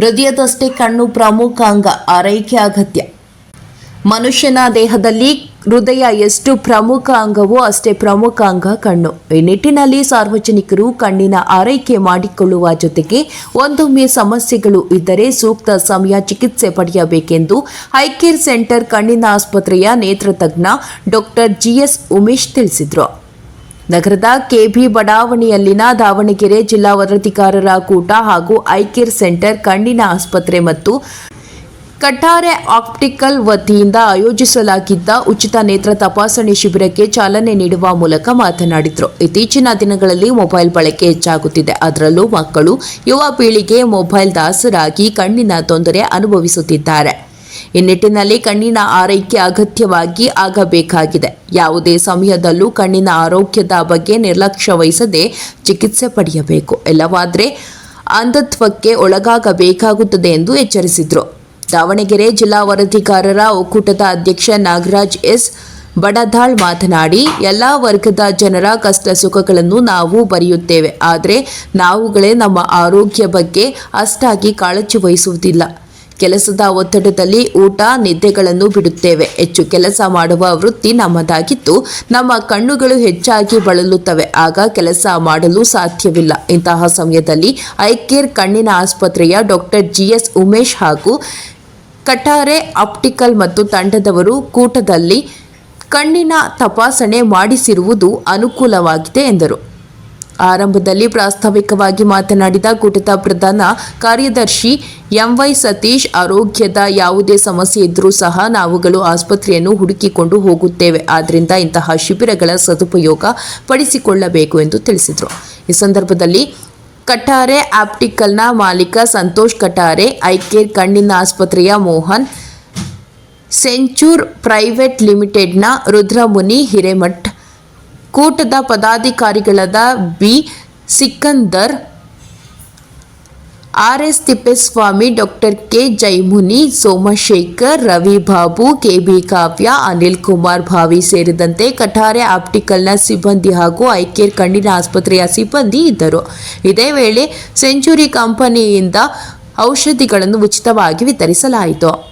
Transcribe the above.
ಹೃದಯದಷ್ಟೇ ಕಣ್ಣು ಪ್ರಮುಖ ಅಂಗ ಆರೈಕೆ ಅಗತ್ಯ. ಮನುಷ್ಯನ ದೇಹದಲ್ಲಿ ಹೃದಯ ಎಷ್ಟು ಪ್ರಮುಖ ಅಂಗವೋ ಅಷ್ಟೇ ಪ್ರಮುಖ ಅಂಗ ಕಣ್ಣು. ಈ ನಿಟ್ಟಿನಲ್ಲಿ ಸಾರ್ವಜನಿಕರು ಕಣ್ಣಿನ ಆರೈಕೆ ಮಾಡಿಕೊಳ್ಳುವ ಜೊತೆಗೆ ಒಂದೊಮ್ಮೆ ಸಮಸ್ಯೆಗಳು ಇದ್ದರೆ ಸೂಕ್ತ ಸಮಯ ಚಿಕಿತ್ಸೆ ಪಡೆಯಬೇಕೆಂದು ಹೈಕೇರ್ ಸೆಂಟರ್ ಕಣ್ಣಿನ ಆಸ್ಪತ್ರೆಯ ನೇತ್ರತಜ್ಞ ಡಾಕ್ಟರ್ ಜಿಎಸ್ ಉಮೇಶ್ ತಿಳಿಸಿದರು. ನಗರದ ಕೆಬಿ ಬಡಾವಣೆಯಲ್ಲಿನ ದಾವಣಗೆರೆ ಜಿಲ್ಲಾ ವರದಿಗಾರರ ಕೂಟ ಹಾಗೂ ಐಕೇರ್ ಸೆಂಟರ್ ಕಣ್ಣಿನ ಆಸ್ಪತ್ರೆ ಮತ್ತು ಕಟ್ಟಾರೆ ಆಪ್ಟಿಕಲ್ ವತಿಯಿಂದ ಆಯೋಜಿಸಲಾಗಿದ್ದ ಉಚಿತ ನೇತ್ರ ತಪಾಸಣೆ ಶಿಬಿರಕ್ಕೆ ಚಾಲನೆ ನೀಡುವ ಮೂಲಕ ಮಾತನಾಡಿದರು. ಇತ್ತೀಚಿನ ದಿನಗಳಲ್ಲಿ ಮೊಬೈಲ್ ಬಳಕೆ ಹೆಚ್ಚಾಗುತ್ತಿದೆ. ಅದರಲ್ಲೂ ಮಕ್ಕಳು, ಯುವ ಪೀಳಿಗೆ ಮೊಬೈಲ್ ದಾಸರಾಗಿ ಕಣ್ಣಿನ ತೊಂದರೆ ಅನುಭವಿಸುತ್ತಿದ್ದಾರೆ. ಈ ನಿಟ್ಟಿನಲ್ಲಿ ಕಣ್ಣಿನ ಆರೈಕೆ ಅಗತ್ಯವಾಗಿ ಆಗಬೇಕಾಗಿದೆ. ಯಾವುದೇ ಸಮಯದಲ್ಲೂ ಕಣ್ಣಿನ ಆರೋಗ್ಯದ ಬಗ್ಗೆ ನಿರ್ಲಕ್ಷ್ಯ ವಹಿಸದೆ ಚಿಕಿತ್ಸೆ ಪಡೆಯಬೇಕು. ಇಲ್ಲವಾದರೆ ಅಂಧತ್ವಕ್ಕೆ ಒಳಗಾಗಬೇಕಾಗುತ್ತದೆ ಎಂದು ಎಚ್ಚರಿಸಿದರು. ದಾವಣಗೆರೆ ಜಿಲ್ಲಾ ವರದಿಗಾರರ ಒಕ್ಕೂಟದ ಅಧ್ಯಕ್ಷ ನಾಗರಾಜ್ ಎಸ್. ಬಡದಾಳ್ ಮಾತನಾಡಿ, ಎಲ್ಲ ವರ್ಗದ ಜನರ ಕಷ್ಟ ಸುಖಗಳನ್ನು ನಾವು ಬರೆಯುತ್ತೇವೆ. ಆದರೆ ನಾವುಗಳೇ ನಮ್ಮ ಆರೋಗ್ಯ ಬಗ್ಗೆ ಅಷ್ಟಾಗಿ ಕಾಳಜಿ ವಹಿಸುವುದಿಲ್ಲ. ಕೆಲಸದ ಒತ್ತಡದಲ್ಲಿ ಊಟ, ನಿದ್ದೆಗಳನ್ನು ಬಿಡುತ್ತೇವೆ. ಹೆಚ್ಚು ಕೆಲಸ ಮಾಡುವ ವೃತ್ತಿ ನಮ್ಮದಾಗಿದ್ದು, ನಮ್ಮ ಕಣ್ಣುಗಳು ಹೆಚ್ಚಾಗಿ ಬಳಲುತ್ತವೆ. ಆಗ ಕೆಲಸ ಮಾಡಲು ಸಾಧ್ಯವಿಲ್ಲ. ಇಂತಹ ಸಮಯದಲ್ಲಿ ಐಕೇರ್ ಕಣ್ಣಿನ ಆಸ್ಪತ್ರೆಯ ಡಾಕ್ಟರ್ ಜಿಎಸ್ ಉಮೇಶ್ ಹಾಗೂ ಕಟಾರೆ ಆಪ್ಟಿಕಲ್ ಮತ್ತು ತಂಡದವರು ಕೂಟದಲ್ಲಿ ಕಣ್ಣಿನ ತಪಾಸಣೆ ಮಾಡಿಸಿರುವುದು ಅನುಕೂಲವಾಗಿದೆ ಎಂದರು. ಆರಂಭದಲ್ಲಿ ಪ್ರಾಸ್ತಾವಿಕವಾಗಿ ಮಾತನಾಡಿದ ಕೂಟದ ಪ್ರಧಾನ ಕಾರ್ಯದರ್ಶಿ ಎಂವೈ ಸತೀಶ್, ಆರೋಗ್ಯದ ಯಾವುದೇ ಸಮಸ್ಯೆ ಇದ್ದರೂ ಸಹ ನಾವುಗಳು ಆಸ್ಪತ್ರೆಯನ್ನು ಹುಡುಕಿಕೊಂಡು ಹೋಗುತ್ತೇವೆ. ಆದ್ದರಿಂದ ಇಂತಹ ಶಿಬಿರಗಳ ಸದುಪಯೋಗ ಪಡಿಸಿಕೊಳ್ಳಬೇಕು ಎಂದು ತಿಳಿಸಿದರು. ಈ ಸಂದರ್ಭದಲ್ಲಿ ಕಟಾರೆ ಆಪ್ಟಿಕಲ್ನ ಮಾಲೀಕ ಸಂತೋಷ್ ಕಟಾರೆ ಐಕೇರ್ ಕಣ್ಣಿನ ಆಸ್ಪತ್ರೆಯ ಮೋಹನ್, ಸೆಂಚೂರ್ ಪ್ರೈವೇಟ್ ಲಿಮಿಟೆಡ್ನ ರುದ್ರಮುನಿ ಹಿರೇಮಠ್ ಕೂಟದ ಪದಾಧಿಕಾರಿಗಳಾದ B. Sikandar R. S. Tippeswamy doctor K. Jaimuni, Somashekhar Ravi Babu KB Kavya, Anil Kumar Bhavi ಸೇರಿದಂತೆ ಕಠಾರೆ ಆಪ್ಟಿಕಲ್ನ ಸಿಬ್ಬಂದಿ ಹಾಗೂ ಐಕೇರ್ ಕಣ್ಣಿನ ಆಸ್ಪತ್ರೆಯ ಸಿಬ್ಬಂದಿ ಇದ್ದರು. ಇದೇ ವೇಳೆ ಸೆಂಚುರಿ ಕಂಪನಿಯಿಂದ ಔಷಧಿಗಳನ್ನು ಉಚಿತವಾಗಿ ವಿತರಿಸಲಾಯಿತು.